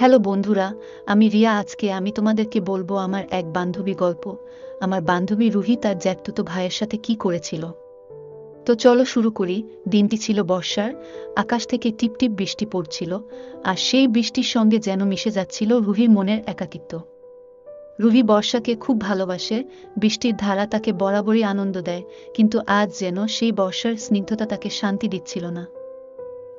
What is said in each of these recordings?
Hello বন্ধুরা, আমি রিয়া। আজকে আমি তোমাদেরকে বলব আমার এক বান্ধবী গল্প। আমার বান্ধবী রুহি তার জ্যাঠতুতো ভাইয়ের সাথে কি করেছিল। তো চলো শুরু করি। দিনটি ছিল বর্ষার, আকাশ থেকে টিপটিপ বৃষ্টি পড়ছিল, আর সেই বৃষ্টির সঙ্গে যেন মিশে যাচ্ছিল রুহির মনের একাকিত্ব। রুহি বর্ষাকে খুব ভালোবাসে, বৃষ্টির ধারা তাকে বরাবরই আনন্দ দেয়, কিন্তু আজ যেন সেই বর্ষার স্নিগ্ধতা তাকে শান্তি দিচ্ছিল না।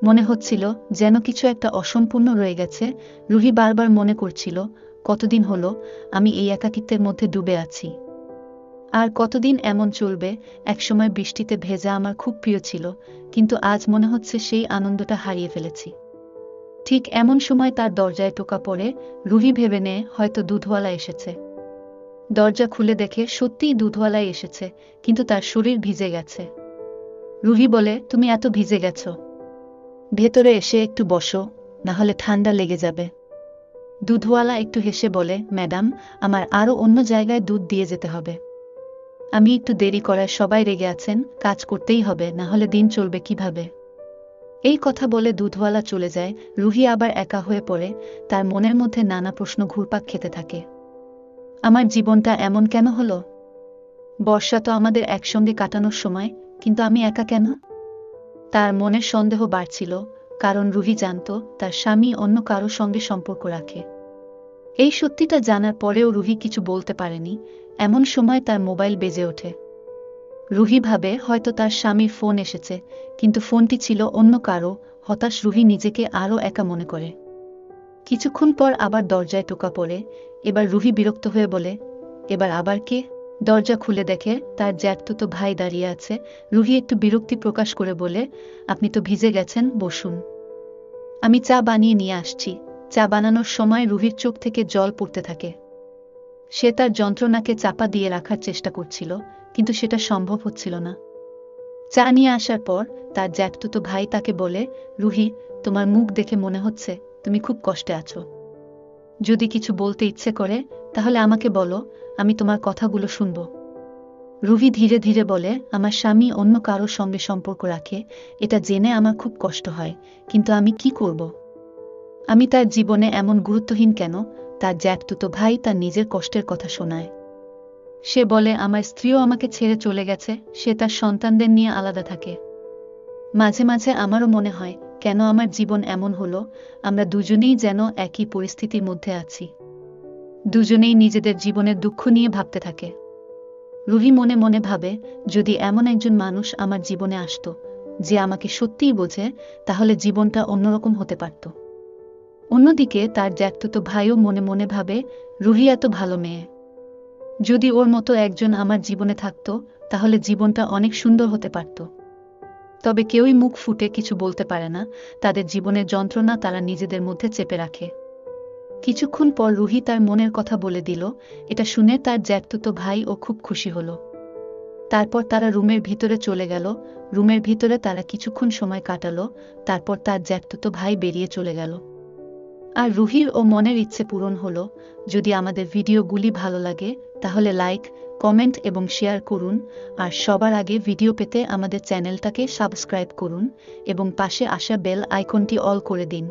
মনে হচ্ছিল যেন কিছু একটা অসম্পূর্ণ রয়ে গেছে। রুহি বারবার মনে করছিল, কতদিন হলো, আমি এই একাকিত্বের মধ্যে ডুবে আছি। আর কতদিন এমন চলবে, একসময় বৃষ্টিতে ভেজা আমার খুব প্রিয় ছিল, কিন্তু আজ মনে হচ্ছে সেই আনন্দটা হারিয়ে ফেলেছি। ঠিক এমন সময় তার দরজায় টোকা পড়ে, রুহি ভেবে নেয় হয়তো দুধওয়ালা এসেছে। দরজা খুলে দেখে সত্যিই দুধওয়ালাই এসেছে, কিন্তু তার শরীর ভিজে গেছে। রুহি বলে, তুমি এত ভিজে গেছো। ভেতরে এসে একটু বসো না হলে ঠান্ডা লেগে যাবে। দুধওয়ালা একটু হেসে বলে, ম্যাডাম, আমার আরও অন্য জায়গায় দুধ দিয়ে যেতে হবে। আমি একটু দেরি করায় সবাই রেগে আছেন, কাজ করতেই হবে না হলে দিন চলবে কীভাবে? এই কথা বলে দুধওয়ালা চলে যায়। রুহি আবার একা হয়ে পড়ে। তার মনের মধ্যে নানা প্রশ্ন ঘুরপাক খেতে থাকে। আমার জীবনটা এমন কেন হলো? বর্ষা তো আমাদের একসঙ্গে কাটানোর সময়, কিন্তু আমি একা কেন? তার মনের সন্দেহ বাড়ছিল, কারণ রুহি জানত তার স্বামী অন্য কারও সঙ্গে সম্পর্ক রাখে। এই সত্যিটা জানার পরেও রুহি কিছু বলতে পারেনি, এমন সময় তার মোবাইল বেজে ওঠে। রুহি ভাবে হয়তো তার স্বামীর ফোন এসেছে, কিন্তু ফোনটি ছিল অন্য কারও, হতাশ রুহি নিজেকে আরও একা মনে করে। কিছুক্ষণ পর আবার দরজায় টোকা পড়ে, এবার রুহি বিরক্ত হয়ে বলে, এবার আবার কে? দরজা খুলে দেখে তার জ্যাঠতুতো ভাই দাঁড়িয়ে আছে। রুহি একটু বিরক্তি প্রকাশ করে বলে, আপনি তো ভিজে গেছেন, বসুন। আমি চা বানিয়ে নিয়ে আসছি। চা বানানোর সময় রুহির চোখ থেকে জল পড়তে থাকে। সে তার যন্ত্রণাকে চাপা দিয়ে রাখার চেষ্টা করছিল, কিন্তু সেটা সম্ভব হচ্ছিল না। চা নিয়ে আসার পর তার জ্যাঠতুতো ভাই তাকে বলে, রুহি, তোমার মুখ দেখে মনে হচ্ছে তুমি খুব কষ্টে আছো। যদি কিছু বলতে ইচ্ছে করে, তাহলে আমাকে বলো, আমি তোমার কথাগুলো শুনব। রুভি ধীরে ধীরে বলে, আমার স্বামী অন্য কারোর সঙ্গে সম্পর্ক রাখে, এটা জেনে আমার খুব কষ্ট হয়, কিন্তু আমি কি করব? আমি তার জীবনে এমন গুরুত্বহীন কেন? তার জ্যাঠতুতো ভাই তার নিজের কষ্টের কথা শোনায়। সে বলে, আমার স্ত্রীও আমাকে ছেড়ে চলে গেছে, সে তার সন্তানদের নিয়ে আলাদা থাকে। মাঝে মাঝে আমারও মনে হয় কেন আমার জীবন এমন হলো? আমরা দুজনেই যেন একই পরিস্থিতির মধ্যে আছি। দুজনেই নিজেদের জীবনের দুঃখ নিয়ে ভাবতে থাকে। রুহি মনে মনে ভাবে, যদি এমন একজন মানুষ আমার জীবনে আসত, যে আমাকে সত্যিই বোঝে, তাহলে জীবনটা অন্যরকম হতে পারত। অন্যদিকে তার জ্যাঠতুতো ভাইও মনে মনে ভাবে, রুহি এত ভালো মেয়ে। যদি ওর মতো একজন আমার জীবনে থাকত, তাহলে জীবনটা অনেক সুন্দর হতে পারত। তবে কেউই মুখ ফুটে কিছু বলতে পারে না, তাদের জীবনের যন্ত্রণা তারা নিজেদের মধ্যে চেপে রাখে। কিছুক্ষণ পর রুহি তার মনের কথা বলে দিল, এটা শুনে তার জ্যাঠতুতো ভাই ও খুব খুশি হল। তারপর তারা রুমের ভিতরে চলে গেল, রুমের ভিতরে তারা কিছুক্ষণ সময় কাটালো, তারপর তার জ্যাঠতুতো ভাই বেরিয়ে চলে গেল। আর রুহির ও মনের ইচ্ছে পূরণ হলো, যদি আমাদের ভিডিওগুলি ভালো লাগে, তাহলে লাইক, কমেন্ট এবং শেয়ার করুন, আর সবার আগে ভিডিও পেতে আমাদের চ্যানেলটাকে সাবস্ক্রাইব করুন এবং পাশে আসা বেল আইকনটি অল করে দিন।